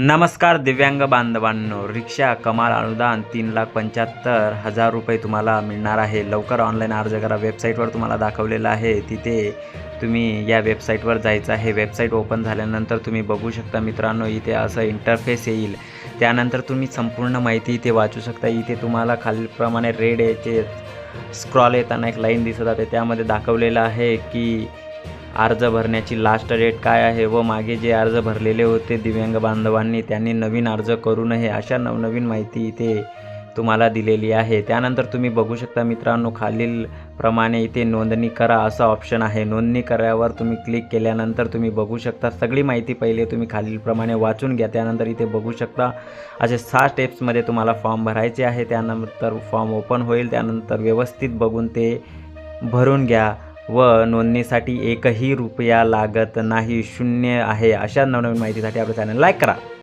नमस्कार दिव्यांग बांधवांनो रिक्षा कमाल अनुदान तीन लाख पंच्याहत्तर हजार रुपये तुम्हाला मिळणार आहे. लवकर ऑनलाईन अर्ज करा. वेबसाईटवर तुम्हाला दाखवलेलं आहे. तिथे तुम्ही या वेबसाईटवर जायचं आहे. वेबसाईट ओपन झाल्यानंतर तुम्ही बघू शकता मित्रांनो इथे असं इंटरफेस येईल. त्यानंतर तुम्ही संपूर्ण माहिती इथे वाचू शकता. इथे तुम्हाला खालीलप्रमाणे रेड याचे स्क्रॉल येताना एक लाईन दिसत आहे. त्यामध्ये दाखवलेलं आहे की अर्ज भरण्याची लास्ट डेट काय आहे व मागे जे अर्ज भरलेले होते दिव्यांग बांधवांनी त्यांनी नवीन अर्ज करू नये अशा नवनवीन माहिती इथे तुम्हाला दिलेली आहे. त्यानंतर तुम्ही बघू शकता मित्रांनो खालील प्रमाणे इथे नोंदणी करा असा ऑप्शन आहे. नोंदणी करावर तुम्ही क्लिक केल्यानंतर तुम्ही बघू शकता सगळी माहिती पहिले तुम्ही खालीलप्रमाणे वाचून घ्या. त्यानंतर इथे बघू शकता असे सहा स्टेप्समध्ये तुम्हाला फॉर्म भरायचे आहे. त्यानंतर फॉर्म ओपन होईल त्यानंतर व्यवस्थित बघून ते भरून घ्या. व नोंदणीसाठी एकही रुपया लागत नाही. शून्य आहे अशा नवनवीन माहितीसाठी आपल्या चॅनल लाईक करा.